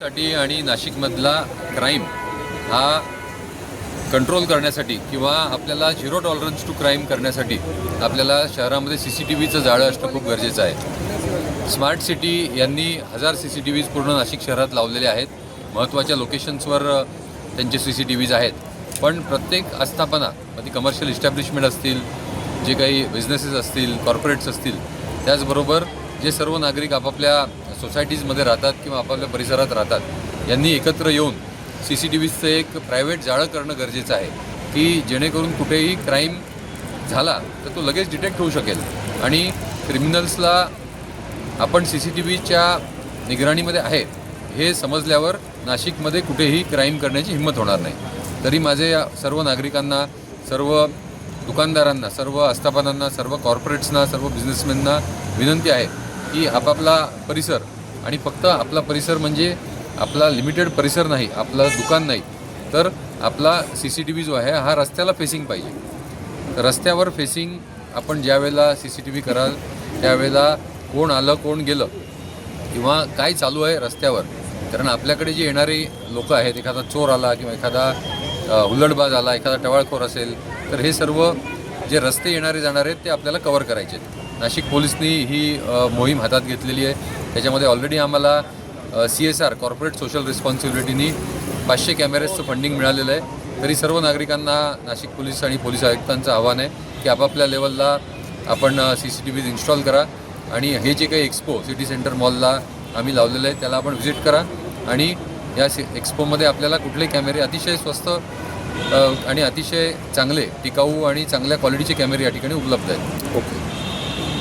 साठी आणि नाशिकमधला क्राईम हा कंट्रोल करण्यासाठी किंवा आपल्याला झिरो टॉलरन्स टू क्राईम करण्यासाठी आपल्याला शहरामध्ये सी सी टी व्हीचं जाळं असणं खूप गरजेचं आहे. स्मार्ट सिटी यांनी हजार सी सी टी व्हीज पूर्ण नाशिक शहरात लावलेले आहेत. महत्त्वाच्या लोकेशन्सवर त्यांचे सी सी टी व्हीज आहेत. पण प्रत्येक आस्थापना मग ती कमर्शियल इस्टॅब्लिशमेंट असतील जे काही बिझनेसेस असतील कॉर्पोरेट्स असतील त्याचबरोबर जे सर्व नागरिक आपापल्या सोसायटीजमध्ये राहतात किंवा आपापल्या परिसरात राहतात यांनी एकत्र येऊन सी सी टी व्हीचं एक प्रायव्हेट जाळं करणं गरजेचं आहे की जेणेकरून कुठेही क्राईम झाला तर तो लगेच डिटेक्ट होऊ शकेल. आणि क्रिमिनल्सला आपण सी सी टी व्हीच्या निगराणीमध्ये आहे हे समजल्यावर नाशिकमध्ये कुठेही क्राईम करण्याची हिंमत होणार नाही. तरी माझे या सर्व नागरिकांना सर्व दुकानदारांना सर्व आस्थापनांना सर्व कॉर्पोरेट्सना सर्व बिझनेसमॅनना विनंती आहे की आपापला परिसर आणि फक्त आपला परिसर म्हणजे आपला लिमिटेड परिसर नाही आपलं दुकान नाही तर आपला सी सी टी व्ही जो आहे हा रस्त्याला फेसिंग पाहिजे. रस्त्यावर फेसिंग आपण ज्या वेळेला सी सी टी व्ही कराल त्यावेळेला कोण आलं कोण गेलं किंवा काय चालू आहे रस्त्यावर कारण आपल्याकडे जे येणारे लोक आहेत एखादा चोर आला किंवा एखादा हुलडबाज हुल्लडबाज आला एखादा टवाळखोर असेल तर हे सर्व जे रस्ते येणारे जाणारे आहेत ते आपल्याला कवर करायचे आहेत. नाशिक पोलिसनी ही मोहीम हातात घेतलेली आहे. त्याच्यामध्ये ऑलरेडी आम्हाला C S R corporate social रिस्पॉन्सिबिलिटीनी पाचशे कॅमेरेजचं फंडिंग मिळालेलं आहे. तरी सर्व नागरिकांना नाशिक पोलीस आणि पोलीस आयुक्तांचं आव्हान आहे की आपापल्या लेवलला आपण C C T Vs install करा. आणि हे जे काही एक्सपो सिटी सेंटर मॉलला आम्ही लावलेलं आहे त्याला आपण व्हिजिट करा. आणि या सि एक्सपोमध्ये आपल्याला कुठले कॅमेरे अतिशय स्वस्त आणि अतिशय चांगले टिकाऊ आणि चांगल्या क्वालिटीचे कॅमेरे या ठिकाणी उपलब्ध आहेत. ओके.